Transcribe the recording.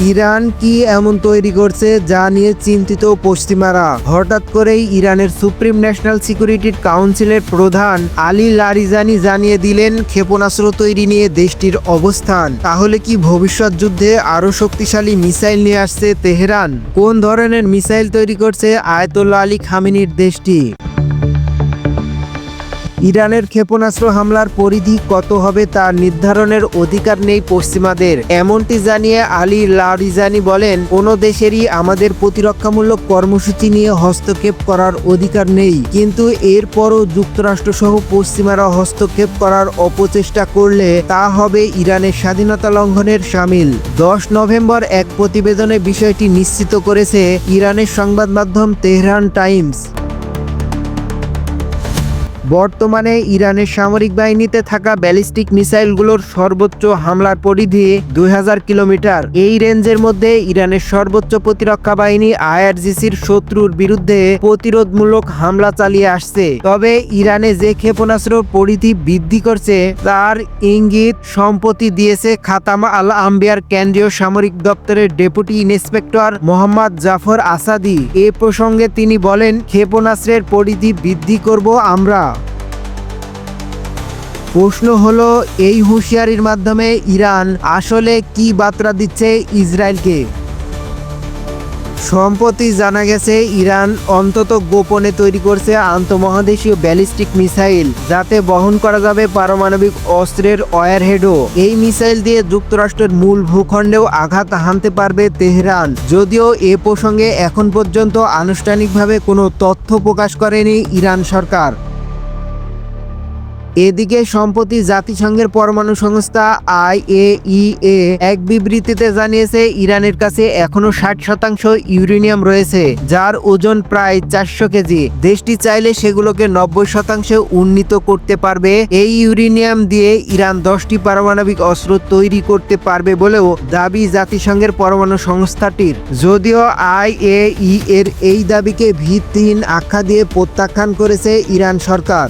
Iran কি এমন তৈরি করছে যা নিয়ে চিন্তিত পশ্চিমারা? হঠাৎ করেই ইরানের সুপ্রিম ন্যাশনাল সিকিউরিটির কাউন্সিলের প্রধান আলী লারিজানি জানিয়ে দিলেন, ক্ষেপণাস্ত্র তৈরি নিয়ে দেশটির অবস্থান। তাহলে কি ভবিষ্যৎ যুদ্ধে আরও শক্তিশালী মিসাইল নিয়ে আসছে তেহরান? কোন ধরনের মিসাইল তৈরি করছে আয়তুল্লাহ আলী খামিনির দেশটি? ইরানের ক্ষেপণাস্ত্র হামলার পরিধি কত হবে তা নির্ধারণের অধিকার নেই পশ্চিমাদের। এমনটি জানিয়ে আলী লারিজানি বলেন, কোনো দেশেরই আমাদের প্রতিরক্ষামূলক কর্মসূচি নিয়ে হস্তক্ষেপ করার অধিকার নেই। কিন্তু এরপরও যুক্তরাষ্ট্রসহ পশ্চিমারা হস্তক্ষেপ করার অপচেষ্টা করলে তা হবে ইরানের স্বাধীনতা লঙ্ঘনের সামিল। দশ নভেম্বর এক প্রতিবেদনে বিষয়টি নিশ্চিত করেছে ইরানের সংবাদ মাধ্যম তেহরান টাইমস। বর্তমানে ইরানের সামরিক বাহিনীতে থাকা ব্যালিস্টিক মিসাইলগুলোর সর্বোচ্চ হামলার পরিধি দু হাজার কিলোমিটার। এই রেঞ্জের মধ্যে ইরানের সর্বোচ্চ প্রতিরক্ষা বাহিনী আইআরজিসির শত্রুর বিরুদ্ধে প্রতিরোধমূলক হামলা চালিয়ে আসছে। তবে ইরানে যে ক্ষেপণাস্ত্র পরিধি বৃদ্ধি করছে, তার ইঙ্গিত সম্পত্তি দিয়েছে খাতামা আল আম্বিয়ার কেন্দ্রীয় সামরিক দপ্তরের ডেপুটি ইন্সপেক্টর মোহাম্মদ জাফর আসাদি। এ প্রসঙ্গে তিনি বলেন, ক্ষেপণাস্ত্রের পরিধি বৃদ্ধি করব আমরা। প্রশ্ন হলো, এই হুঁশিয়ারির মাধ্যমে ইরান আসলে কি বার্তা দিচ্ছে ইসরায়েলকে? সম্প্রতি জানা গেছে, ইরান অন্তত গোপনে তৈরি করছে আন্তঃমহাদেশীয় ব্যালিস্টিক মিসাইল, যাতে বহন করা যাবে পারমাণবিক অস্ত্রের ওয়ারহেডও। এই মিসাইল দিয়ে যুক্তরাষ্ট্রের মূল ভূখণ্ডেও আঘাত হানতে পারবে তেহরান। যদিও এ প্রসঙ্গে এখন পর্যন্ত আনুষ্ঠানিকভাবে কোনো তথ্য প্রকাশ করেনি ইরান সরকার। এদিকে সম্প্রতি জাতিসংঘের পরমাণু সংস্থা আইএইএ এক বিবৃতিতে জানিয়েছে, ইরানের কাছে এখনও ষাট শতাংশ ইউরেনিয়াম রয়েছে, যার ওজন প্রায় চারশো কেজি। দেশটি চাইলে সেগুলোকে নব্বই শতাংশে উন্নীত করতে পারবে। এই ইউরেনিয়াম দিয়ে ইরান দশটি পারমাণবিক অস্ত্র তৈরি করতে পারবে বলেও দাবি জাতিসংঘের পরমাণু সংস্থাটির। যদিও আইএই এর এই দাবিকে ভিত্তিহীন আখ্যা দিয়ে প্রত্যাখ্যান করেছে ইরান সরকার।